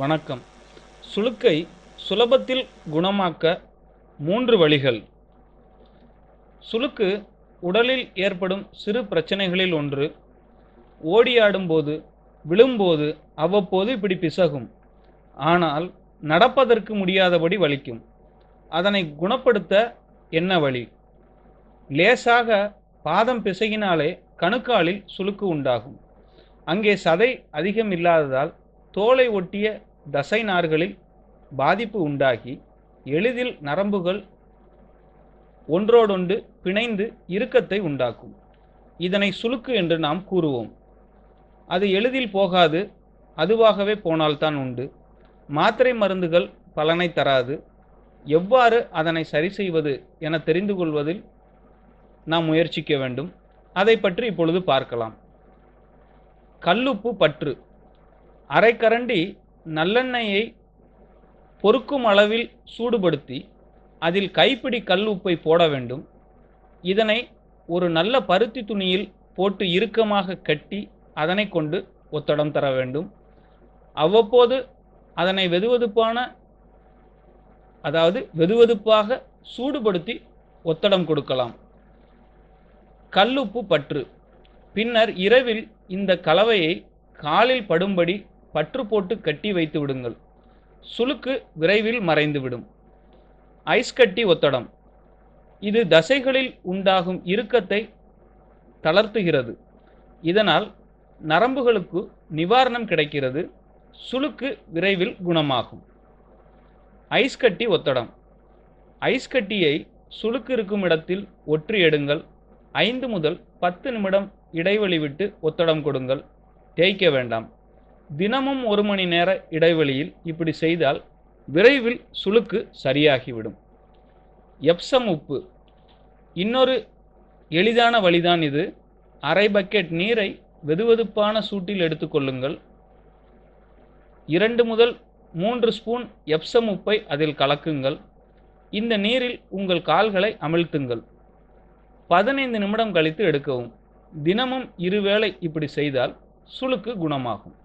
வணக்கம். சுளுக்கை சுலபத்தில் குணமாக்க மூன்று வழிகள். சுளுக்கு உடலில் ஏற்படும் சிறு பிரச்சனைகளில் ஒன்று ஓடியாடும்போது விழும்போது அவ்வப்போது இப்படி பிசகும். ஆனால் நடப்பதற்கு முடியாதபடி வலிக்கும். அதனை குணப்படுத்த என்ன வழி? லேசாக பாதம் பிசகினாலே கணுக்காலில் சுளுக்கு உண்டாகும். அங்கே சதை அதிகம் இல்லாததால் தோலை ஒட்டிய தசை நார்களில் பாதிப்பு உண்டாகி எளிதில் நரம்புகள் ஒன்றோடொன்று பிணைந்து இறுக்கத்தை உண்டாக்கும். இதனை சுளுக்கு என்று நாம் கூறுவோம். அது எளிதில் போகாது அதுவாகவே போனால்தான் உண்டு. மாத்திரை மருந்துகள் பலனை தராது. எவ்வாறு அதனை சரி செய்வது என தெரிந்து கொள்வதில் நாம் முயற்சிக்க வேண்டும். அதை பற்றி இப்பொழுது பார்க்கலாம். கல்லுப்பு பற்று. அரைக்கரண்டி நல்லெண்ணெயை பொறுக்கும் அளவில் சூடுபடுத்தி அதில் கைப்பிடி கல் உப்பை போட வேண்டும். இதனை ஒரு நல்ல பருத்தி துணியில் போட்டு இறுக்கமாக கட்டி அதனை கொண்டு ஒத்தடம் தர வேண்டும். அவ்வப்போது அதனை வெதுவெதுப்பான அதாவது வெதுவெதுப்பாக சூடுபடுத்தி ஒத்தடம் கொடுக்கலாம். கல்லுப்பு பற்று. பின்னர் இரவில் இந்த கலவையை காலில் படும்படி பற்று போட்டு கட்டி வைத்து விடுங்கள். சுளுக்கு விரைவில் மறைந்துவிடும். ஐஸ் கட்டி ஒத்தடம். இது தசைகளில் உண்டாகும் இறுக்கத்தை தளர்த்துகிறது. இதனால் நரம்புகளுக்கு நிவாரணம் கிடைக்கிறது. சுளுக்கு விரைவில் குணமாகும். ஐஸ் கட்டி ஒத்தடம். ஐஸ் கட்டியை சுளுக்கு இருக்கும் இடத்தில் ஒற்றி எடுங்கள். ஐந்து முதல் பத்து நிமிடம் இடைவெளி விட்டு ஒத்தடம் கொடுங்கள். தேய்க்க வேண்டாம். தினமும் ஒரு மணி நேர இடைவெளியில் இப்படி செய்தால் விரைவில் சுளுக்கு சரியாகிவிடும். எப்சம் உப்பு. இன்னொரு எளிதான வழிதான் இது. அரை பக்கெட் நீரை வெதுவெதுப்பான சூட்டில் எடுத்துக்கொள்ளுங்கள் இரண்டு முதல் மூன்று ஸ்பூன் எப்சம் உப்பை அதில் கலக்குங்கள். இந்த நீரில் உங்கள் கால்களை அமிழ்த்துங்கள். பதினைந்து நிமிடம் கழித்து எடுக்கவும். தினமும் இருவேளை இப்படி செய்தால் சுளுக்கு குணமாகும்.